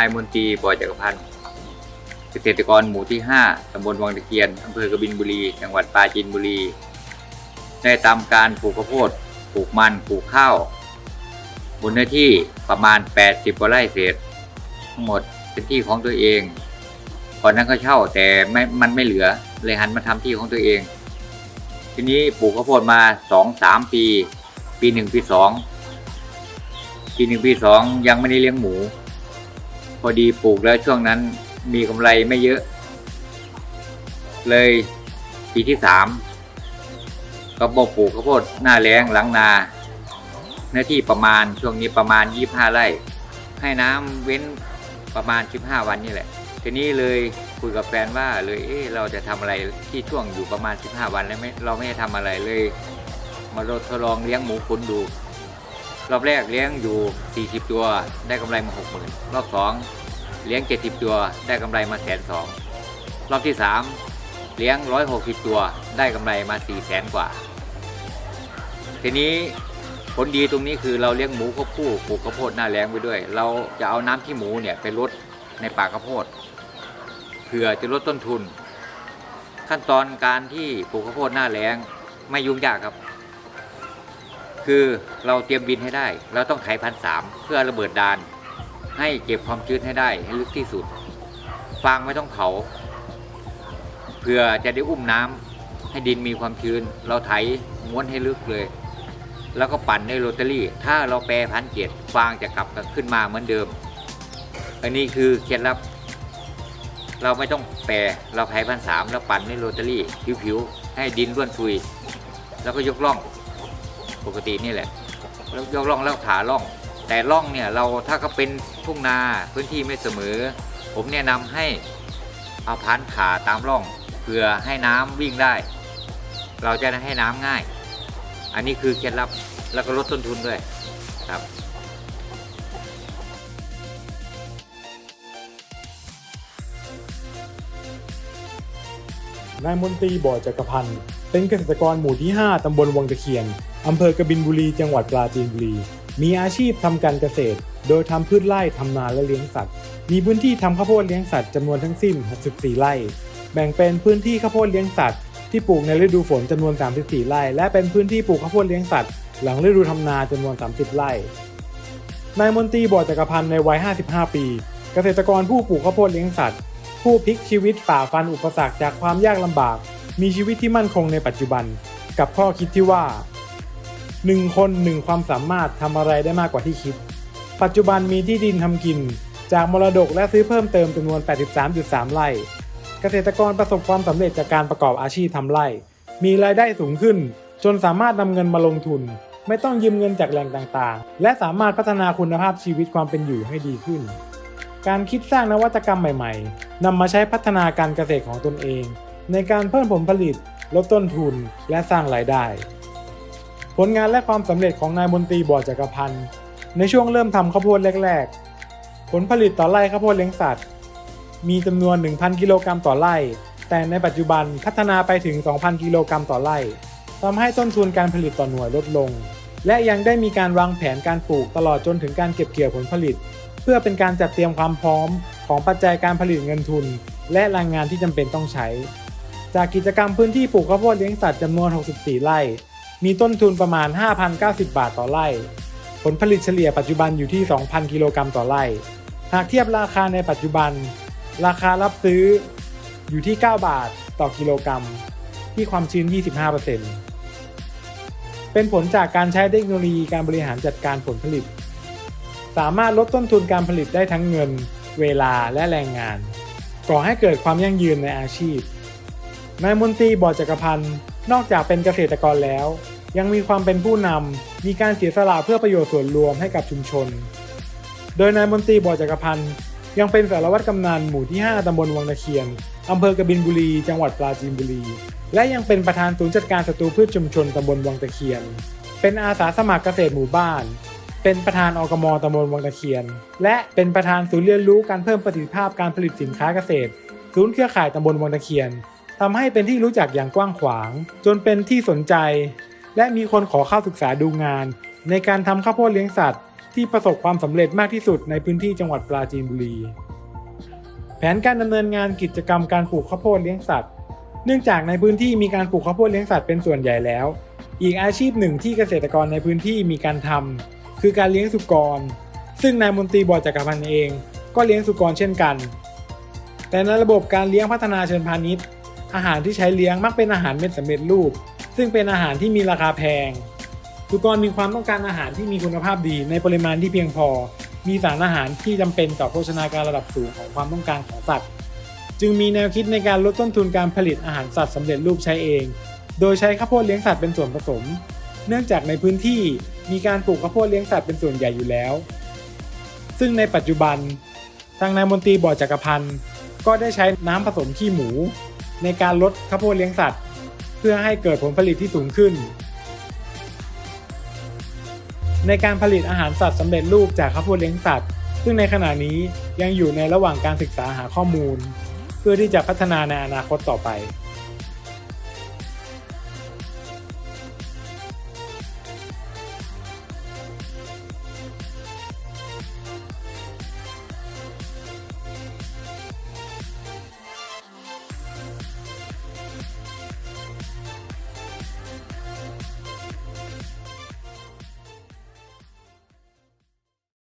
นายมนตรีบ่อจักรพันธ์เกษตรกรหมู่ที่ 5ตำบลวังตะเคียนอำเภอกบินบุรี จังหวัดปราจีนบุรี ได้ทำการปลูกข้าวโพด ปลูกมัน ปลูกข้าวบนเนื้อที่ประมาณ 80กว่าไร่เศษ ทั้งหมดเป็นที่ของตัวเอง ก่อนนั้นก็เช่าแต่ไม่ มันไม่เหลือ เลยหันมาทำที่ของตัวเอง ทีนี้ปลูกข้าวโพดมาสองสามปี ปีหนึ่งปีสองปีหนึ่งปีสองยังไม่ได้เลี้ยงหมู พอดีปลูกแล้วช่วงนั้นมีกำไรไม่เยอะ เลยปีที่สามก็บอกปลูกข้าวโพดหน้าแล้งหลังนาเนื้อที่ประมาณช่วงนี้ประมาณยี่ห้าไร่ ให้น้ำเว้นประมาณสิบห้าวันนี่แหละ ทีนี้เลยคุยกับแฟนว่าเลยเอ๊เราจะทำอะไรที่ช่วงอยู่ประมาณ 15 วันแล้วไม่เราไม่ได้ทำอะไรเลย มาทดลองเลี้ยงหมูขุนดู รอบแรกเลี้ยงอยู่ 40 ตัวได้กำไรมา 60,000 รอบ 2 เลี้ยง 70 ตัวได้กำไรมาแสนสองรอบที่ 3 เลี้ยง 160 ตัวได้กำไรมา4แสนกว่า ทีนี้ผลดีตรงนี้คือเราเลี้ยงหมูควบคู่ปลูกข้าวโพดหน้าแล้งไปด้วย เราจะเอาน้ำที่หมูเนี่ยไปลดในป่าข้าวโพดเพื่อจะลดต้นทุน ขั้นตอนการที่ปลูกข้าวโพดหน้าแล้งไม่ยุ่งยากครับ คือเราเตรียมดินให้ได้ เราต้องไถพันสามเพื่อระเบิดดาน ให้เก็บความชื้นให้ได้ให้ลึกที่สุด ฟางไม่ต้องเผาเพื่อจะได้อุ้มน้ำให้ดินมีความชื้น เราไถม้วนให้ลึกเลย แล้วก็ปั่นในโรตารี่ ถ้าเราแปรพันเจ็ดฟางจะกลับขึ้นมาเหมือนเดิม อันนี้คือเคล็ดลับ เราไม่ต้องแปรเราไถพันสามแล้วปั่นในโรตารี่ผิวๆให้ดินร่วนซุย แล้วก็ยกล่อง ปกตินี่แหละแล้วยกล่องแล้วขาล่อง แต่ล่องเนี่ยเราถ้าก็เป็นทุ่งนาพื้นที่ไม่เสมอ ผมแนะนำให้เอาพันขาตามร่องเพื่อให้น้ำวิ่งได้ เราจะให้น้ำง่าย อันนี้คือเคล็ดลับแล้วก็ลดต้นทุนด้วยครับนายมนตรีบ่อจักรพันธ์เป็นเกษตรกรหมู่ที่ 5 ตำบลวังตะเคียน อำเภอกบินบุรี จังหวัดปราจีนบุรี มีอาชีพทำการเกษตร โดยทำพืชไร่ทำนาและเลี้ยงสัตว์ มีพื้นที่ทำข้าวโพดเลี้ยงสัตว์จำนวนทั้งสิ้น 64 ไร่ แบ่งเป็นพื้นที่ข้าวโพดเลี้ยงสัตว์ ที่ปลูกในฤดูฝนจำนวน 34 ไร่ และเป็นพื้นที่ปลูกข้าวโพดเลี้ยงสัตว์ หลังฤดูทำนาจำนวน 30 ไร่ นายมนตรีบ่อจักรพันธ์ในวัย 55 ปี เกษตรกรผู้ปลูกข้าวโพดเลี้ยงสัตว์ ผู้พลิกชีวิตฝ่าฟันอุปสรรคจากความยากลำบาก มีชีวิตที่มั่นคงในปัจจุบัน กับข้อคิดที่ว่า 1 คนหนึ่งความสามารถทำอะไรได้มากกว่าที่คิด ปัจจุบันมีที่ดินทำกิน จากมรดกและซื้อเพิ่มเติมจำนวน 83.3 ไร่ เกษตรกรประสบความสำเร็จจากการประกอบอาชีพทำไร่ มีรายได้สูงขึ้น จนสามารถนำเงินมาลงทุน ไม่ต้องยืมเงินจากแหล่งต่างๆ และสามารถพัฒนาคุณภาพชีวิตความเป็นอยู่ให้ดีขึ้น การคิดสร้างนวัตกรรมใหม่ๆนำมาใช้พัฒนาการเกษตรของตนเอง ในการเพิ่มผลผลิต ลดต้นทุน และสร้างรายได้ ลงานและความสำเร็จของนายมนตรีบ่อจักรพันธ์ในช่วงเริ่มทำข้าวโพดแรก ๆ ผลผลิตต่อไร่ข้าวโพดเลี้ยงสัตว์ มีจำนวน 1,000 กิโลกรัมต่อไร่ แต่ในปัจจุบันพัฒนาไปถึง 2,000 กิโลกรัมต่อไร่ทำให้ต้นทุนการผลิตต่อหน่วยลดลง และยังได้มีการวางแผนการปลูกตลอดจนถึงการเก็บเกี่ยวผลผลิต เพื่อเป็นการจัดเตรียมความพร้อมของปัจจัยการผลิตเงินทุน และแรงงานที่จำเป็นต้องใช้ จากกิจกรรมพื้นที่ปลูกข้าวโพดเลี้ยงสัตว์จำนวน 64 ไร่ มีต้นทุนประมาณ 5,090 บาทต่อไร่ ผลผลิตเฉลี่ยปัจจุบันอยู่ที่ 2,000 กิโลกรัมต่อไร่ หากเทียบราคาในปัจจุบัน ราคารับซื้ออยู่ที่ 9 บาทต่อกิโลกรัม ที่ความชื้น 25%เป็นผลจากการใช้เทคโนโลยีการบริหารจัดการผลผลิต สามารถลดต้นทุนการผลิตได้ทั้งเงิน เวลาและแรงงาน ก่อให้เกิดความยั่งยืนในอาชีพนายมนตรีบ่อจักรพันธ์ นอกจากเป็นเกษตรกรแล้ว ยังมีความเป็นผู้นำมีการเสียสละเพื่อประโยชน์ส่วนรวมให้กับชุมชน โดยนายมนตรีบ่อจักรพันธ์ยังเป็นสารวัตรกำนันหมู่ที่ 5 ตำบลวังตะเคียนอำเภอกบินบุรี จังหวัดปราจีนบุรี และยังเป็นประธานศูนย์จัดการศัตรูพืชชุมชนตำบลวังตะเคียน เป็นอาสาสมัครเกษตรหมู่บ้าน เป็นประธานอกมตำบลวังตะเคียน และเป็นประธานศูนย์เรียนรู้การเพิ่มประสิทธิภาพการผลิตสินค้าเกษตร ศูนย์เครือข่ายตำบลวังตะเคียน ทำให้เป็นที่รู้จักอย่างกว้างขวาง จนเป็นที่สนใจ และมีคนขอเข้าศึกษาดูงาน ในการทำข้าวโพดเลี้ยงสัตว์ ที่ประสบความสำเร็จมากที่สุดในพื้นที่จังหวัดปราจีนบุรี แผนการดำเนินงานกิจกรรมการปลูกข้าวโพดเลี้ยงสัตว์ เนื่องจากในพื้นที่มีการปลูกข้าวโพดเลี้ยงสัตว์เป็นส่วนใหญ่แล้ว อีกอาชีพหนึ่งที่เกษตรกรในพื้นที่มีการทำคือการเลี้ยงสุกร ซึ่งนายมนตรีบอจักรพันธ์เอง ก็เลี้ยงสุกรเช่นกัน แต่ในระบบการเลี้ยงพัฒนาเชิงพาณิชย์ อาหารที่ใช้เลี้ยงมักเป็นอาหารเม็ดสำเร็จรูป ซึ่งเป็นอาหารที่มีราคาแพง สุกรมีความต้องการอาหารที่มีคุณภาพดีในปริมาณที่เพียงพอ มีสารอาหารที่จำเป็นต่อโภชนาการระดับสูงของความต้องการของสัตว์ จึงมีแนวคิดในการลดต้นทุนการผลิตอาหารสัตว์สำเร็จรูปใช้เอง โดยใช้ข้าวโพดเลี้ยงสัตว์เป็นส่วนผสม เนื่องจากในพื้นที่มีการปลูกข้าวโพดเลี้ยงสัตว์เป็นส่วนใหญ่อยู่แล้ว ซึ่งในปัจจุบัน ทางนายมนตรีบ่อจักรพันธ์ก็ได้ใช้น้ำผสมขี้หมู ในการลดข้าวโพดเลี้ยงสัตว์ เพื่อให้เกิดผลผลิตที่สูงขึ้น ในการผลิตอาหารสัตว์สำเร็จรูปจากข้าวโพดเลี้ยงสัตว์ ซึ่งในขณะนี้ยังอยู่ในระหว่างการศึกษาหาข้อมูล เพื่อที่จะพัฒนาในอนาคตต่อไป